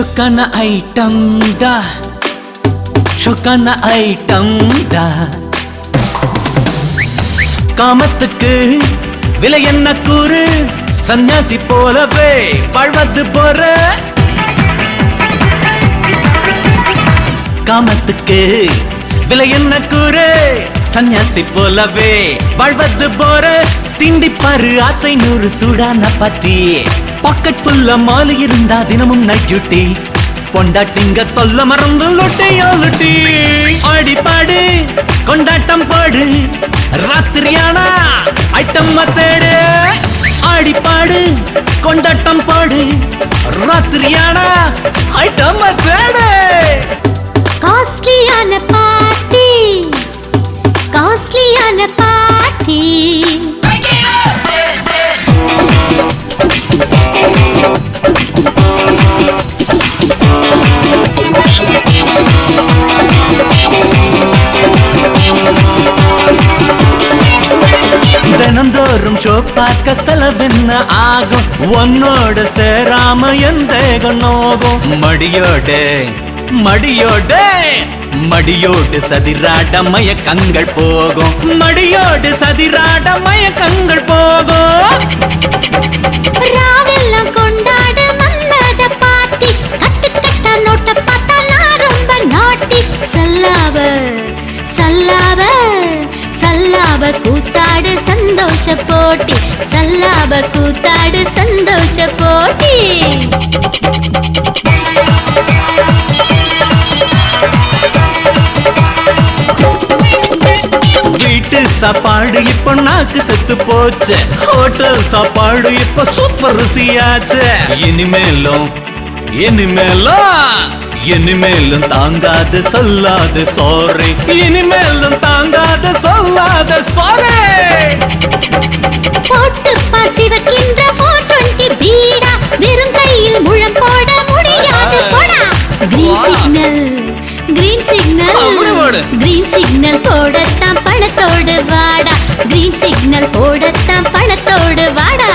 சொக்கான item டா சொக்கான item டா காமத்துக்கு விலை என்ன கூறு? சன்னியாசி போலவே வாழ்வது போற. காமத்துக்கு விலை என்ன கூறு? சன்னியாசி போலவே வாழ்வது போற. திண்டிப்பாரு ஆசை நூறு சூடான பற்றியே பாக்கெட் ஃபுல்லா மாலை இருந்தா தினமும் நைட் டியூட்டி பொண்டாட்டிங்க தொல்ல மறந்து லொட்டையாலுட்டி ஆடிப்பாடு கொண்டாட்டம் பாடு ராத்திரியானா ஐட்டம் மத்தேடு ஆடிப்பாடு கொண்டாட்டம் பாடு ராத்திரியானா ஐட்டம் ஷோ பார்க்க செலவென்ன ஆகும். உன்னோட சேராம எந்த நோகும். மடியோட மடியோட மடியோடு சதிராட மயக்கங்கள் போகும். மடியோடு சதிராட மயக்கங்கள் போகும். ராவெல்லாம் கொண்டாட மல்லாத பார்ட்டி நோட்ட பார்த்தா நான் ரொம்ப நாட்டி. சல்லாவ சல்லாவ சல்லாவ கூத்தாடு சந்தோஷ போட்டி சல்லாவ கூத்தாடு சந்தோஷ போட்டி வீட்டு சாப்பாடு இப்ப நாக்கு செத்து போச்சு. ஹோட்டல் சாப்பாடு இப்ப சூப்பர் ருசியாச்சு. இனிமேலும் இனிமேலும் இனிமேலும் தாங்காது சொல்லாது சோறு இனிமேலும் தாங்காது. கிரீன் சிக்னல் போடத்தான் பணத்தோடு வாடா. கிரீன் சிக்னல் போடத்தான் பணத்தோடு வாடா.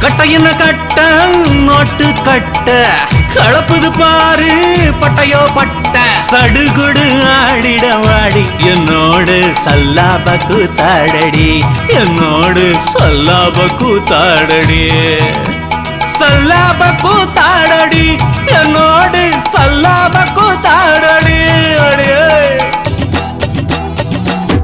கட்டையின கட்ட? நோட்டு கட்ட. கலப்புது பாரு பட்டையோ பட்ட. சடுகுடு ஆடிட வாடி என்னோடு சல்லாப கூத்தாடடி என்னோடு சல்லாப கூத்தாடடி சல்லாப கூத்தாடடி என்னோடு சல்லாப கூத்தாடடி அடியே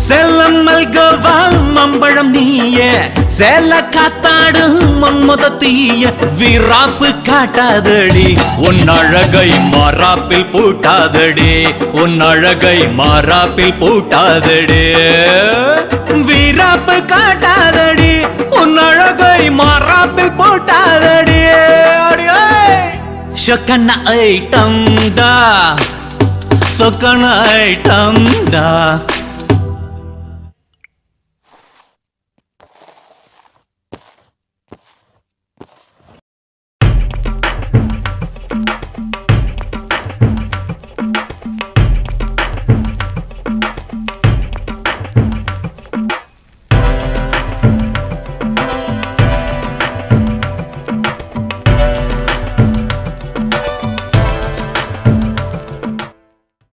செல்லம் மல்கோவா மம்பழம் நீயே சேல காத்தாடு மன்மத தீய வீராப்பு காட்டாதடி. உன் அழகை மாறாப்பில் பூட்டாதடி. உன் அழகை மாறாப்பில் பூட்டாதடி. வீராப்பு காட்டாதடி. உன் அழகை மாறாப்பில் பூட்டாதடி. சொக்கண்ண ஐட்டம் டா சொக்கண்ண ஐட்டம் டா